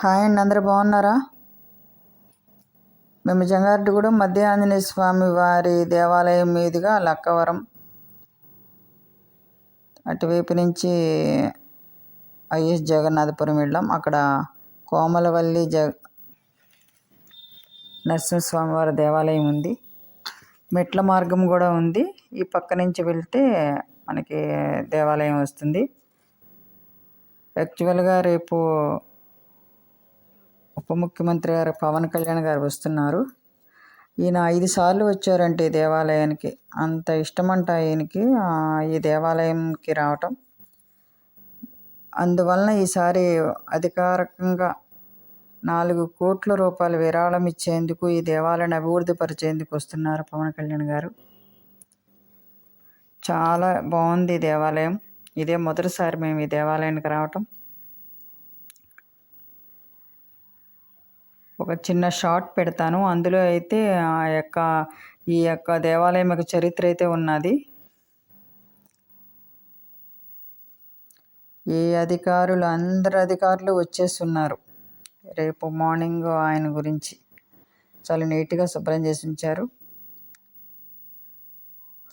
Hi అండి అందరు బాగున్నారా? మేము జంగారెడ్డిగూడెం మధ్య ఆంజనేయ స్వామి వారి దేవాలయం మీదుగా లక్కవరం. అటువైపు నుంచి ఐఎస్ జగన్నాథపురం వెళ్ళాం. అక్కడ కోమలవల్లి జ నరసింహస్వామి వారి దేవాలయం ఉంది. మెట్ల మార్గం కూడా ఉంది. ఈ పక్క నుంచి వెళ్తే మనకి దేవాలయం వస్తుంది. యాక్చువల్గా రేపు ఉప ముఖ్యమంత్రి గారు పవన్ కళ్యాణ్ గారు వస్తున్నారు. ఈయన ఐదు సార్లు వచ్చారంటే ఈ దేవాలయానికి. అంత ఇష్టమంట ఈయనకి ఈ దేవాలయంకి రావటం. అందువలన ఈసారి అధికారికంగా నాలుగు కోట్ల రూపాయల విరాళం ఇచ్చేందుకు ఈ దేవాలయాన్ని అభివృద్ధి పరిచేందుకు వస్తున్నారు పవన్ కళ్యాణ్ గారు. చాలా బాగుంది ఈ దేవాలయం. ఇదే మొదటిసారి మేము ఈ దేవాలయానికి రావటం. ఒక చిన్న షార్ట్ పెడతాను. అందులో అయితే ఆ యొక్క ఈ యొక్క దేవాలయం యొక్క చరిత్ర అయితే ఉన్నది. ఈ అధికారులు అందరు అధికారులు వచ్చేస్తున్నారు. రేపు మార్నింగ్ ఆయన గురించి చాలా నీట్గా శుభ్రం చేసి ఉంచారు.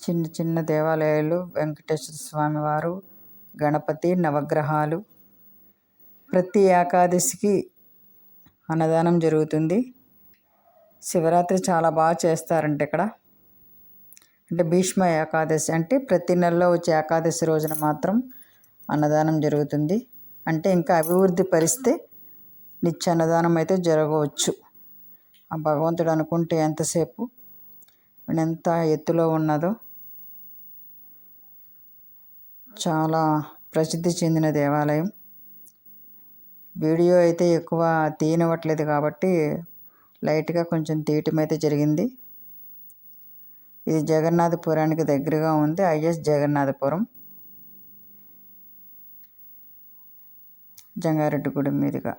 చిన్న చిన్న దేవాలయాలు వెంకటేశ్వర స్వామి వారు గణపతి నవగ్రహాలు. ప్రతి ఏకాదశికి అన్నదానం జరుగుతుంది. శివరాత్రి చాలా బాగా చేస్తారంట ఇక్కడ. అంటే భీష్మ ఏకాదశి అంటే ప్రతి నెలలో వచ్చే ఏకాదశి రోజున మాత్రం అన్నదానం జరుగుతుంది. అంటే ఇంకా అభివృద్ధి పరిస్తే నిత్య అన్నదానం అయితే జరగవచ్చు. ఆ భగవంతుడు అనుకుంటే ఎంతసేపు ఎంత ఎత్తులో ఉన్నదో. చాలా ప్రసిద్ధి చెందిన దేవాలయం. వీడియో అయితే ఎక్కువ తీయనివ్వట్లేదు కాబట్టి లైట్గా కొంచెం తీయటం అయితే జరిగింది. ఇది జగన్నాథపురానికి దగ్గరగా ఉంది. ఐఎస్ జగన్నాథపురం. జంగారెడ్డిగూడెం మీదుగా.